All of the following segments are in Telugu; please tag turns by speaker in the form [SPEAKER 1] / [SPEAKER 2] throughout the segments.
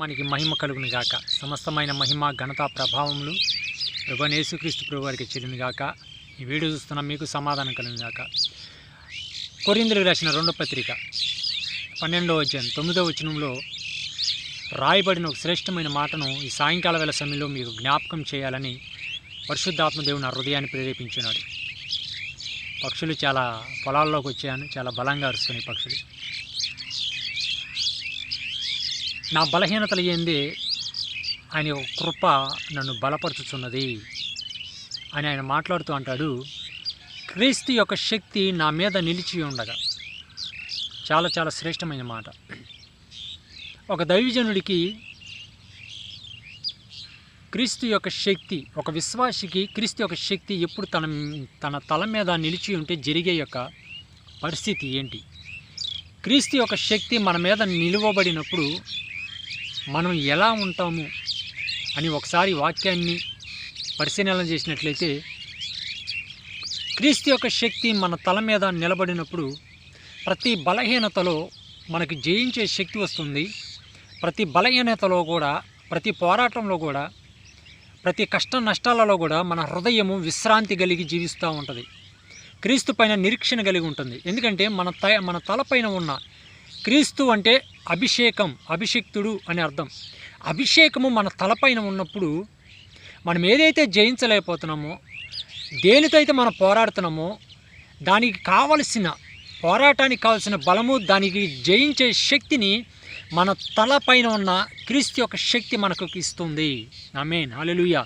[SPEAKER 1] మనకి మహిమ కలుగును గాక. సమస్తమైన మహిమ ఘనత ప్రభావములు ప్రభనేసుక్రీస్తు ప్రభు వారికి చెల్లిన గాక. ఈ వీడియో చూస్తున్న మీకు సమాధానం కలిగిన గాక. కొరిందులకు రాసిన రెండో పత్రిక పన్నెండవ అధ్యాయం తొమ్మిదవ వచనంలో రాయబడిన ఒక శ్రేష్టమైన మాటను ఈ సాయంకాల వేళ సమయంలో మీకు జ్ఞాపకం చేయాలని పరిశుద్ధాత్మదేవుని నా హృదయాన్ని ప్రేరేపించున్నాడు పక్షులు చాలా పొలాల్లోకి వచ్చాను చాలా బలంగా అరుస్తున్నాయి పక్షులు. నా బలహీనతలు ఏంది? ఆయన కృప నన్ను బలపరుచుచున్నది అని ఆయన మాట్లాడుతూ అంటాడు. క్రీస్తు యొక్క శక్తి నా మీద నిలిచి ఉండగా. చాలా చాలా శ్రేష్టమైన మాట. ఒక దైవజనుడికి క్రీస్తు యొక్క శక్తి ఒక విశ్వాసికి క్రీస్తు యొక్క శక్తి ఎప్పుడు తన తన తల మీద నిలిచి ఉంటే జరిగే యొక్క పరిస్థితి ఏంటి? క్రీస్తు యొక్క శక్తి మన మీద నిలువబడినప్పుడు మనం ఎలా ఉంటాము అని ఒకసారి వాక్యాన్ని పరిశీలన చేసినట్లయితే క్రీస్తు యొక్క శక్తి మన తల మీద నిలబడినప్పుడు ప్రతి బలహీనతలో మనకి జయించే శక్తి వస్తుంది. ప్రతి బలహీనతలో కూడా ప్రతి పోరాటంలో కూడా ప్రతి కష్ట నష్టాలలో కూడా మన హృదయము విశ్రాంతి కలిగి జీవిస్తూ ఉంటుంది. క్రీస్తు పైన నిరీక్షణ కలిగి ఉంటుంది. ఎందుకంటే మన త మన తలపైన ఉన్న క్రీస్తు అంటే అభిషేకం అభిషిక్తుడు అని అర్థం. అభిషేకము మన తలపైన ఉన్నప్పుడు మనం ఏదైతే జయించలేకపోతున్నామో దేనితో అయితే మనం పోరాడుతున్నామో దానికి కావలసిన పోరాటానికి కావలసిన బలము దానికి జయించే శక్తిని మన తలపైన ఉన్న క్రీస్తు యొక్క శక్తి మనకు ఇస్తుంది. ఆమేన్. అలెలుయ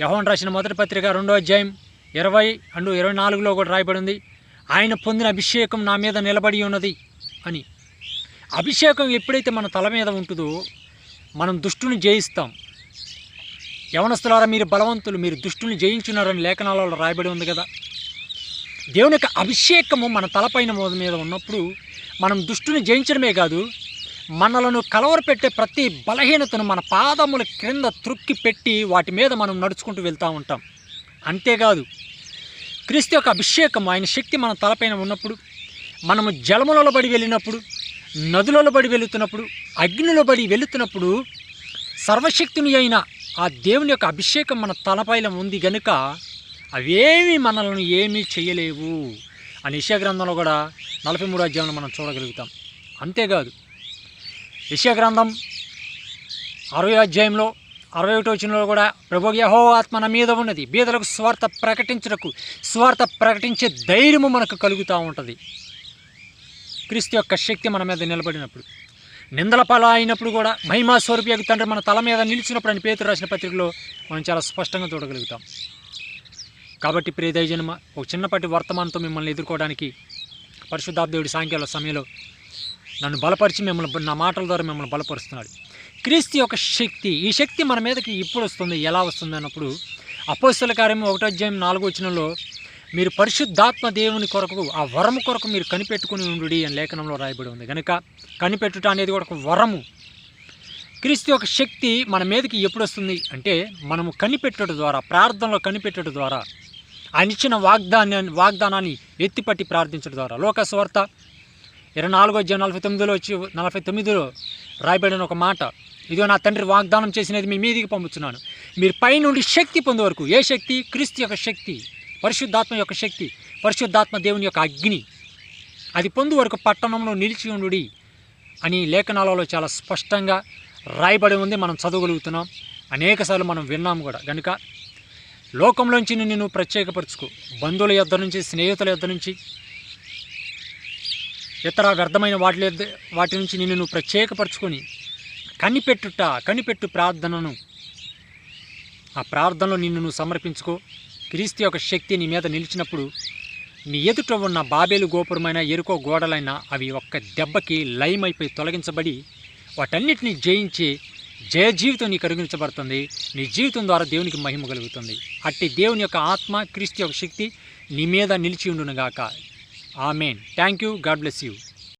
[SPEAKER 1] యహోన్ రాసిన మొదటి పత్రిక రెండో అధ్యాయం ఇరవై అండ్ ఇరవై నాలుగులో కూడా రాయబడి ఉంది ఆయన పొందిన అభిషేకం నా మీద నిలబడి ఉన్నది. అని. అభిషేకం ఎప్పుడైతే మన తల మీద ఉంటుందో మనం దుష్టుని జయిస్తాం. యవనస్తులారా మీరు బలవంతులు మీరు దుష్టుని జయించున్నారని లేఖనాలలో రాయబడి ఉంది కదా. దేవుని యొక్క అభిషేకము మన తలపైన మోద మీద ఉన్నప్పుడు మనం దుష్టుని జయించడమే కాదు మనలను కలవరపెట్టే ప్రతి బలహీనతను మన పాదముల క్రింద త్రుక్కి పెట్టి వాటి మీద మనం నడుచుకుంటూ వెళ్తూ ఉంటాం. అంతేకాదు క్రీస్తు యొక్క అభిషేకం ఆయన శక్తి మన తలపైన ఉన్నప్పుడు మనము జలములలో పడి వెళ్ళినప్పుడు నదులలో పడి వెళుతున్నప్పుడు అగ్నిలో పడి వెళుతున్నప్పుడు సర్వశక్తిని అయిన ఆ దేవుని యొక్క అభిషేకం మన తలపైన ఉంది గనుక అవేమి మనల్ని ఏమీ చేయలేవు అని యెషయా గ్రంథంలో కూడా నలభై మూడో అధ్యాయంలో మనం చూడగలుగుతాం. అంతేకాదు యెషయా గ్రంథం అరవై అధ్యాయంలో అరవై ఒకటో వచ్చినలో కూడా ప్రభు యహో ఆత్మ నా మీద ఉన్నది. బీదలకు స్వార్థ ప్రకటించటకు స్వార్థ ప్రకటించే ధైర్యము మనకు కలుగుతూ ఉంటుంది. క్రీస్తు యొక్క శక్తి మన మీద నిలబడినప్పుడు నిందల పల అయినప్పుడు కూడా మహిమా స్వరూపయోగి తండ్రి మన తల మీద నిలిచినప్పుడు అని పేరు రాసిన పత్రికలో మనం చాలా స్పష్టంగా చూడగలుగుతాం. కాబట్టి ప్రియదైజన్మ ఒక చిన్నపాటి వర్తమానంతో మిమ్మల్ని ఎదుర్కోవడానికి పరిశుద్ధాబ్దేవుడి సాయంకాల సమయంలో నన్ను బలపరిచి మిమ్మల్ని నా మాటల ద్వారా మిమ్మల్ని బలపరుస్తున్నాడు. క్రీస్తు యొక్క శక్తి ఈ శక్తి మన మీదకి ఇప్పుడు వస్తుంది ఎలా వస్తుంది అన్నప్పుడు అపోస్తుల కార్యము ఒకటో అధ్యాయం నాలుగో వచ్చినలో మీరు పరిశుద్ధాత్మ దేవుని కొరకు ఆ వరము కొరకు మీరు కనిపెట్టుకుని ఉండు అని లేఖనంలో రాయబడి ఉంది. కనుక కనిపెట్టుట అనేది కూడా ఒక వరము. క్రీస్తు యొక్క శక్తి మన మీదకి ఎప్పుడు వస్తుంది అంటే మనము కనిపెట్టడం ద్వారా ప్రార్థనలో కనిపెట్టడం ద్వారా ఆయన ఇచ్చిన వాగ్దానాన్ని వాగ్దానాన్ని ఎత్తిపట్టి ప్రార్థించడం ద్వారా. లోకస్వార్త ఇరవై నాలుగో అధ్యాయం నలభై తొమ్మిదిలో వచ్చి నలభై తొమ్మిదిలో రాయబడిన ఒక మాట. ఇదిగో నా తండ్రి వాగ్దానం చేసినది మీ మీదికి పంపుతున్నాను మీరు పైనుండి శక్తి పొందే వరకు ఏ శక్తి? క్రీస్తు యొక్క శక్తి. పరిశుద్ధాత్మ యొక్క శక్తి పరిశుద్ధాత్మ దేవుని యొక్క అగ్ని. అది పొందు వరకు పట్టణంలో నిలిచి ఉండుడి అని లేఖనాలలో చాలా స్పష్టంగా రాయబడి ఉంది మనం చదవగలుగుతున్నాం. అనేకసార్లు మనం విన్నాం కూడా. కనుక లోకంలోంచి నిన్ను ప్రత్యేకపరచుకో. బంధువుల యొద్ధ నుంచి స్నేహితుల యొద్ధ నుంచి ఇతర వ్యర్థమైన వాటి వాటి నుంచి నిన్ను నువ్వు ప్రత్యేకపరచుకొని కనిపెట్టుట కనిపెట్టు ప్రార్థనను. ఆ ప్రార్థనలో నిన్ను నువ్వు సమర్పించుకో. క్రీస్తు యొక్క శక్తి నీ మీద నిలిచినప్పుడు నీ ఎదుట ఉన్న బాబేలు గోపురమైన ఎరుకో గోడలైన అవి ఒక్క దెబ్బకి లయమైపోయి తొలగించబడి వాటన్నిటిని జయించి జయ జీవితం నీకు కరుగించబడుతుంది నీ జీవితం ద్వారా దేవునికి మహిమ కలుగుతుంది. అట్టి దేవుని యొక్క ఆత్మ క్రీస్తు యొక్క శక్తి నీ మీద నిలిచి ఉండునుగాక. Amen. Thank you God bless you